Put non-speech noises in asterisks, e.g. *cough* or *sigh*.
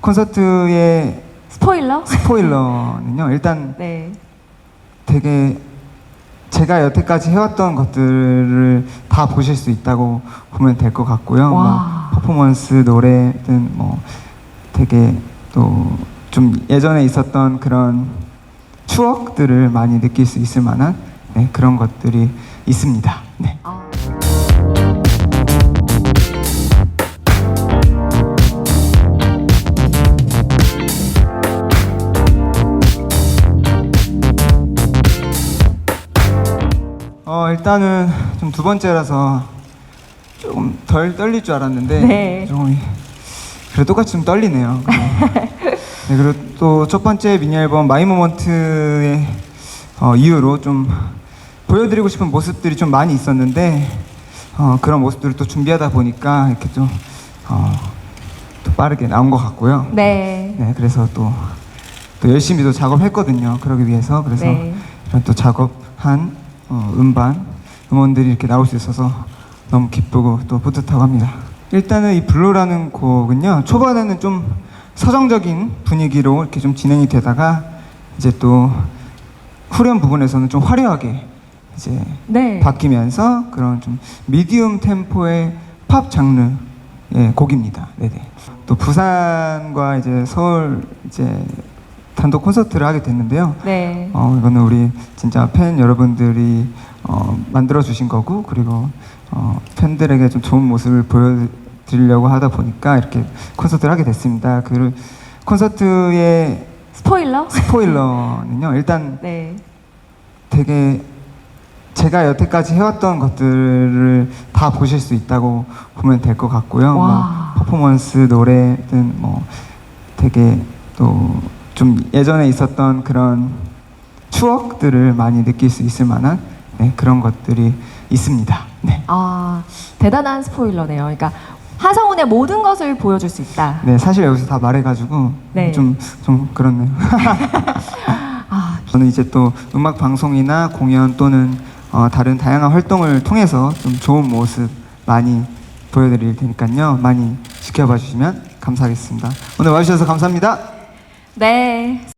콘서트의 스포일러? 스포일러는요. 일단 *laughs* 네. 되게 제가 여태까지 해왔던 것들을 다 보실 수 있다고 보면 될 것 같고요. 뭐 와. 퍼포먼스, 노래든 뭐 되게 또 좀 예전에 있었던 그런 추억들을 많이 느낄 수 있을 만한 네, 그런 것들이 있습니다. 네. 아. 어 일단은 좀 두 번째라서 조금 덜 떨릴 줄 알았는데 네. 좀 그래 똑같이 좀 떨리네요. *laughs* 네, 그리고 또 첫 번째 미니 앨범 마이 모먼트의 어, 이후로 좀 보여드리고 싶은 모습들이 좀 많이 있었는데 어, 그런 모습들을 또 준비하다 보니까 이렇게 좀 어, 또 빠르게 나온 것 같고요. 네. 네, 그래서 또, 또 열심히 또 작업했거든요. 그러기 위해서. 그래서 네. 이런 또 작업한 어, 음반, 음원들이 이렇게 나올 수 있어서 너무 기쁘고 또 뿌듯하고 합니다. 일단은 이 블루라는 곡은요, 초반에는 좀 서정적인 분위기로 이렇게 좀 진행이 되다가 이제 또 후렴 부분에서는 좀 화려하게 이제 네. 바뀌면서 그런 좀 미디움 템포의 팝 장르의 곡입니다. 네네. 또 부산과 이제 서울 이제 단독 콘서트를 하게 됐는데요. 네. 어 이거는 우리 진짜 팬 여러분들이 어 만들어 주신 거고 그리고 어 팬들에게 좀 좋은 모습을 보여드리려고 하다 보니까 이렇게 콘서트를 하게 됐습니다. 그 콘서트의 스포일러? 스포일러는요. 일단 *laughs* 네. 되게 제가 여태까지 해왔던 것들을 다 보실 수 있다고 보면 될 것 같고요. 뭐 와. 퍼포먼스, 노래든 뭐 되게 또 좀 예전에 있었던 그런 추억들을 많이 느낄 수 있을 만한 네, 그런 것들이 있습니다. 네. 아, 대단한 스포일러네요. 그러니까 하성운의 모든 것을 보여줄 수 있다. 네, 사실 여기서 다 말해가지고 네. 좀, 좀 그렇네요. *laughs* 아, 저는 이제 또 음악 방송이나 공연 또는 어, 다른 다양한 활동을 통해서 좀 좋은 모습 많이 보여드릴 테니까요. 많이 지켜봐 주시면 감사하겠습니다. 오늘 와주셔서 감사합니다. 네.